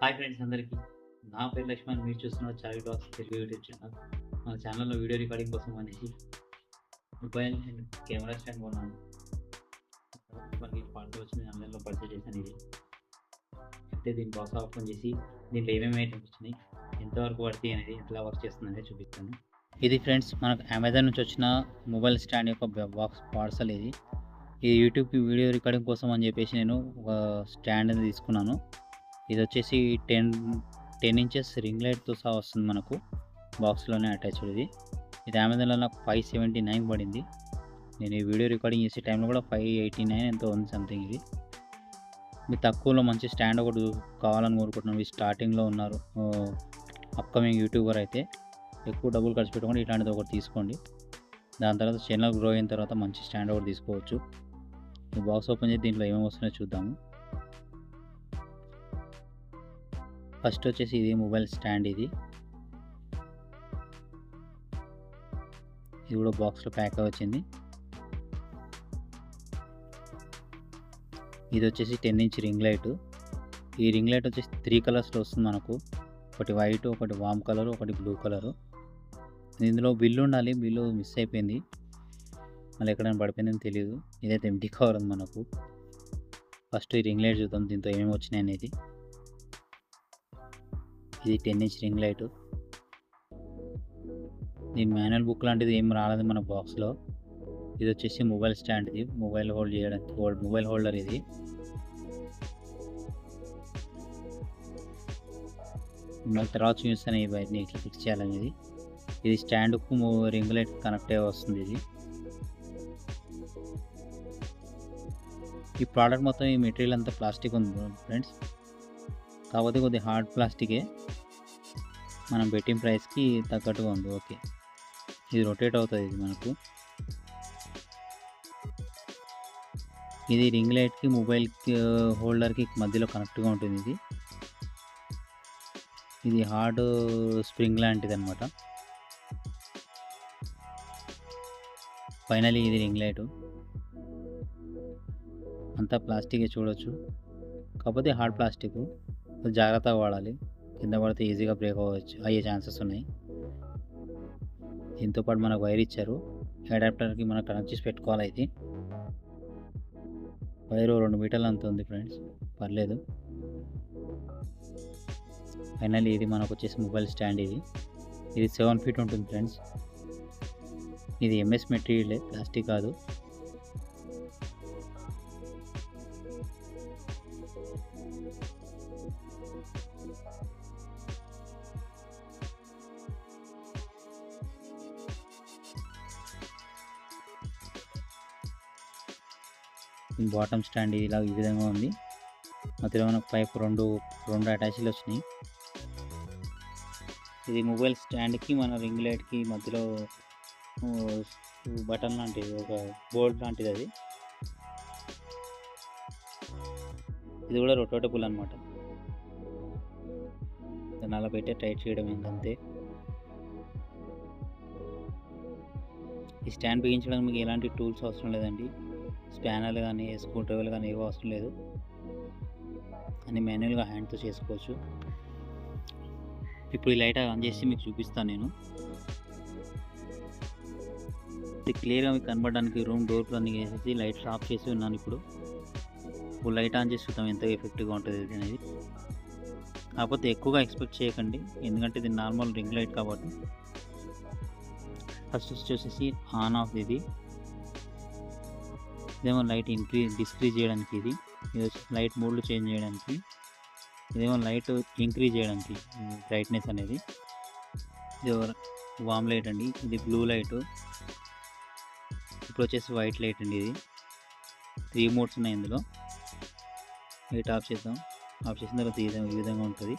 Hi friends అందరికీ. నా పేరు లక్ష్మణ్. మీరు చూస్తున్న చావి డాక్స్ తెలుగు యూట్యూబ్ ఛానల్. మన ఛానల్లో వీడియో రికార్డింగ్ కోసం అనేసి మొబైల్ అండ్ కెమెరా స్టాండ్ కొన్నాను. మనకి పాటలు వచ్చి నేను ఆన్లైన్లో పర్చేస్ చేశాను ఇది. అయితే దీని బాక్స్ ఓపెన్ చేసి దీంట్లో ఏమేమి ఐటమ్స్ వచ్చినాయి ఎంతవరకు పడుతుంది అనేది ఎట్లా వర్క్ చేస్తుంది అనేది చూపిస్తాను. ఇది ఫ్రెండ్స్ మనకు అమెజాన్ నుంచి వచ్చిన మొబైల్ స్టాండ్ యొక్క బాక్స్ పార్సల్ ఇది. ఈ యూట్యూబ్కి వీడియో రికార్డింగ్ కోసం అని చెప్పేసి నేను ఒక స్టాండ్ అనేది తీసుకున్నాను. ఇది వచ్చేసి టెన్ టెన్ ఇంచెస్ రింగ్ లైట్తో సహా వస్తుంది మనకు. బాక్స్లోనే అటాచ్డ్ ఇది. ఇది అమెజాన్లో నాకు ఫైవ్ సెవెంటీ నైన్ పడింది. నేను ఈ వీడియో రికార్డింగ్ చేసే టైంలో కూడా ఫైవ్ ఎయిటీ నైన్ ఎంతో ఉంది సంథింగ్ ఇది. మీరు తక్కువలో మంచి స్టాండ్ ఒకటి కావాలని కోరుకుంటున్నాను. మీరు స్టార్టింగ్లో ఉన్నారు. అప్కమింగ్ యూట్యూబర్ అయితే ఎక్కువ డబ్బులు ఖర్చు పెట్టుకోండి ఇట్లాంటిది ఒకటి తీసుకోండి. దాని తర్వాత ఛానల్ గ్రో అయిన తర్వాత మంచి స్టాండ్ ఒకటి తీసుకోవచ్చు. ఈ బాక్స్ ఓపెన్ చేసి దీంట్లో ఏమేమి వస్తున్నాయో చూద్దాము. ఫస్ట్ వచ్చేసి ఇది మొబైల్ స్టాండ్ ఇది. ఇది కూడా బాక్స్లో ప్యాక్ అయి వచ్చింది ఇది వచ్చేసి టెన్ ఇంచ్ రింగ్ లైట్. ఈ రింగ్ లైట్ వచ్చేసి త్రీ కలర్స్లో వస్తుంది మనకు. ఒకటి వైట్ ఒకటి వామ్ కలర్ ఒకటి బ్లూ కలరు. ఇందులో బిల్లు ఉండాలి. బిల్లు మిస్ అయిపోయింది. మళ్ళీ ఎక్కడైనా పడిపోయిందని తెలియదు ఇదైతే ఎంటీ కవర్ ఉంది మనకు. ఫస్ట్ ఈ రింగ్ లైట్ చూద్దాం. దీంతో ఏమేమి వచ్చినాయి అనేది. ఇది టెన్ ఇంచ్ రింగ్ లైట్. దీని మాన్యువల్ బుక్ లాంటిది ఏం రాలేదు మన బాక్స్లో. ఇది వచ్చేసి మొబైల్ స్టాండ్ ఇది. మొబైల్ హోల్డ్ చేయడానికి మొబైల్ హోల్డర్ ఇది. మళ్ళీ తర్వాత చూపిస్తాను ఈ బయట ఇట్లా ఫిక్స్ చేయాలనేది. ఇది స్టాండ్కు రింగ్ లైట్ కనెక్ట్ అయ్యి వస్తుంది ఇది. ఈ ప్రోడక్ట్ మొత్తం ఈ మెటీరియల్ అంతా ప్లాస్టిక్ ఉంది ఫ్రెండ్స్. కాకపోతే కొద్దిగా హార్డ్ ప్లాస్టికే మనం పెట్టిన ప్రైస్కి తగ్గట్టుగా ఉంది. ఓకే ఇది రొటేట్ అవుతుంది ఇది మనకు. ఇది రింగ్ లైట్కి మొబైల్కి హోల్డర్కి మధ్యలో కనెక్ట్గా ఉంటుంది ఇది. ఇది హార్డ్ స్ప్రింగ్ లాంటిది అనమాట ఫైనలీ ఇది రింగ్ లైట్ అంతా ప్లాస్టికే చూడొచ్చు. కాకపోతే హార్డ్ ప్లాస్టిక్ జాగ్రత్తగా వాడాలి. కింద పడితే ఈజీగా బ్రేక్ అవ్వచ్చు అయ్యే ఛాన్సెస్ ఉన్నాయి. దీంతో పాటు మనకు వైర్ ఇచ్చారు. అడాప్టర్కి మనం కనెక్ట్ చేసి పెట్టుకోవాలి అయితే. వైరు రెండు మీటర్లు అంత ఉంది ఫ్రెండ్స్ పర్లేదు. ఫైనల్లీ ఇది మనకు వచ్చేసి మొబైల్ స్టాండ్ ఇది. ఇది సెవెన్ ఫీట్ ఉంటుంది ఫ్రెండ్స్. ఇది ఎంఎస్ మెటీరియలే ప్లాస్టిక్ కాదు. బాటమ్ స్టాండ్ ఇలా ఈ విధంగా ఉంది. మధ్యలో మనకు పైప్ రెండు రెండు అటాచ్లు వచ్చినాయి ఇది మొబైల్ స్టాండ్కి మన రింగ్ లైట్కి మధ్యలో బటన్ లాంటిది ఒక బోర్డ్ లాంటిది అది. ఇది కూడా రొటోటబుల్ అనమాట దాన్ని అలా పెట్టే టైట్ చేయడం ఏంటంతే ఈ స్టాండ్ బిగించడానికి మీకు ఎలాంటి టూల్స్ అవసరం లేదండి. స్పానర్లు కానీ స్క్రూ డ్రైవర్లు కానీ ఏవో అవసరం లేదు. అని మాన్యువల్గా హ్యాండ్తో చేసుకోవచ్చు. ఇప్పుడు ఈ లైట్ ఆన్ చేసి మీకు చూపిస్తాను నేను. ఇది క్లియర్గా మీకు కనబడడానికి రూమ్ డోర్ అన్ని వేసేసి లైట్స్ ఆఫ్ చేసి ఉన్నాను ఇప్పుడు. ఇప్పుడు లైట్ ఆన్ చేసి చూద్దాం ఎంత ఎఫెక్టివ్గా ఉంటుంది అనేది. కాకపోతే ఎక్కువగా ఎక్స్పెక్ట్ చేయకండి. ఎందుకంటే ఇది నార్మల్ రింగ్ లైట్ కాబట్టి. ఫస్ట్ వచ్చేసి ఆన్ ఆఫ్ ఇది. ఇదేమో లైట్ ఇంక్రీజ్ డిస్క్రీజ్ చేయడానికి ఇది. ఇది వచ్చి లైట్ మోడ్లు చేంజ్ చేయడానికి. ఇదేమో లైట్ ఇంక్రీజ్ చేయడానికి బ్రైట్నెస్ అనేది. ఇది వామ్ లైట్ అండి. ఇది బ్లూ లైట్ ఇప్పుడు వచ్చేసి వైట్ లైట్ అండి ఇది. త్రీ మోడ్స్ ఉన్నాయి ఇందులో. లైట్ ఆఫ్ చేద్దాం. ఆఫ్ చేసిన తర్వాత ఈ విధంగా ఈ విధంగా ఉంటుంది.